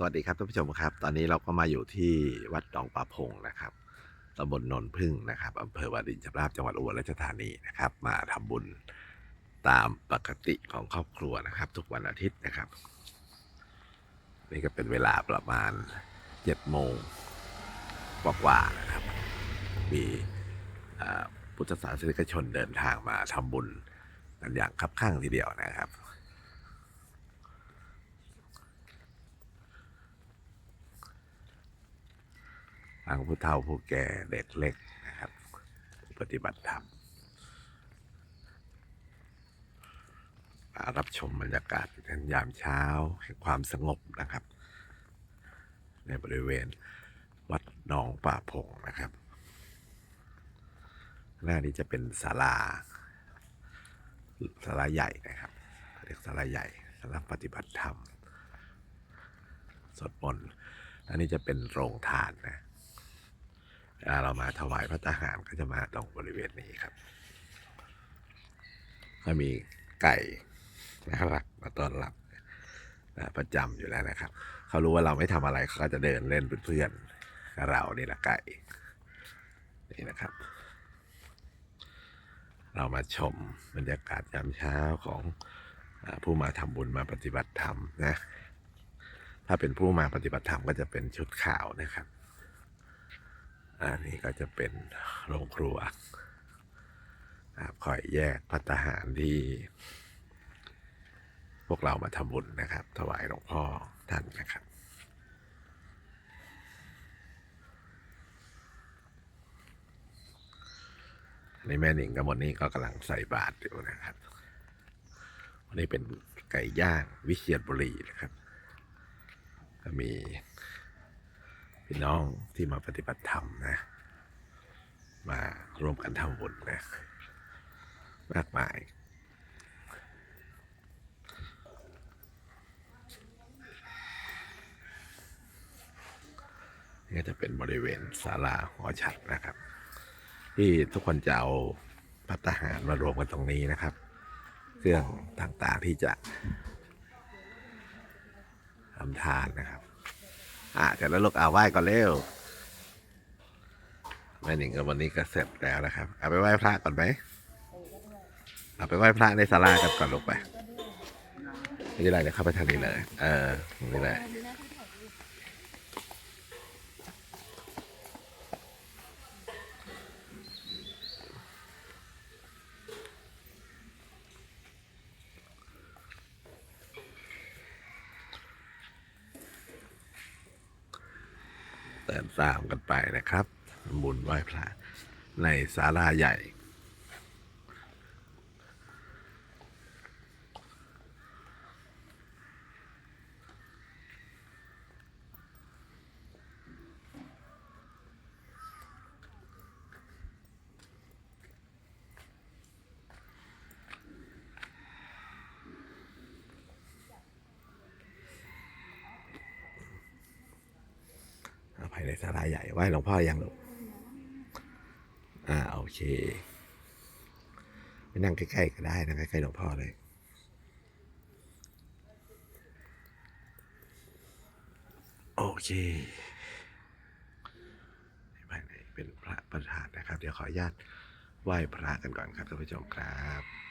สวัสดีครับท่านผู้ชมครับ ตอนนี้เราก็มาอยู่ที่วัดหนองป่าพงนะครับตำบลนนพึ่งนะครับอำเภอวารินชำราบจังหวัดอุบลราชธานีนะครับ มาทำบุญตามปกติของครอบครัวนะครับ ทุกวันอาทิตย์นะครับ นี่ก็เป็นเวลาประมาณเจ็ดโมงกว่าๆนะครับ มีพุทธศาสนิกชนเดินทางมาทำบุญกันอย่างคับข้างทีเดียวนะครับ ทางผู้เฒ่าผู้แก่เด็กเล็กนะครับ ปฏิบัติธรรมรับชมบรรยากาศกันยามเช้าแห่งความสงบนะครับ ในบริเวณวัดหนองป่าพงนะครับ หน้านี้จะเป็นศาลาศาลาใหญ่นะครับเรียกศาลาใหญ่สำหรับปฏิบัติธรรมสวดมนต์อันนี้จะเป็นโรงทานนะ เวลาเรามาถวายพระทหารก็จะมาตรงบริเวณนี้ครับ ก็มีไก่น่ารักมาต้อนรับประจำอยู่แล้วนะครับ เขารู้ว่าเราไม่ทำอะไรเขาก็จะเดินเล่นเป็นเพื่อนกับเรานี่แหละไก่นี่นะครับ เรามาชมบรรยากาศยามเช้าของอผู้มาทำบุญมาปฏิบัติธรรมนะถ้าเป็นผู้มาปฏิบัติธรรมก็จะเป็นชุดขาวนะครับ อันนี้ก็จะเป็นโรงครัวคอยแยกพัตหารที่ พวกเรามาทำบุญนะครับ ถวายหลวงพ่อท่านนะครับนนี้แม่หนิงกับมนนี่ก็กำลังใส่บาตรอยู่นะครับ วันนี้เป็นไก่ย่างวิเชียรบุรีนะครับ ก็มี พี่น้องที่มาปฏิบัติธรรมนะ มาร่วมกันทำบุญนะมากมายนี่จะเป็นบริเวณศาลาหอฉันนะครับ ที่ทุกคนจะเอาพัตตาหารมารวมกันตรงนี้นะครับ เครื่องต่างๆที่จะทำทานนะครับ อะเสร็จแล้วลูกเอาไหว้ก่อนเร็วแม่หนิงกับวันนี้ก็เสร็จแล้วนะครับ เอาไปไหว้พระก่อนไหมเอาไปไหว้พระในศาลากันก่อนลูกไปไม่เป็นไรเดี๋ยวเข้าไปทางนี้เลย เออตรงนี้เลย เดินตามกันไปนะครับ บุญไหว้พระในศาลาใหญ่ ภายในศาลาใหญ่ไหว้หลวงพ่อยังลูกอ่าโอเคไปนั่งใกล้ๆก็ได้นะใกล้ๆหลวงพ่อเลยโอเคภายในเป็นพระประธานนะครับ เดี๋ยวขออนุญาตไหว้พระกันก่อนครับท่านผู้ชมครับ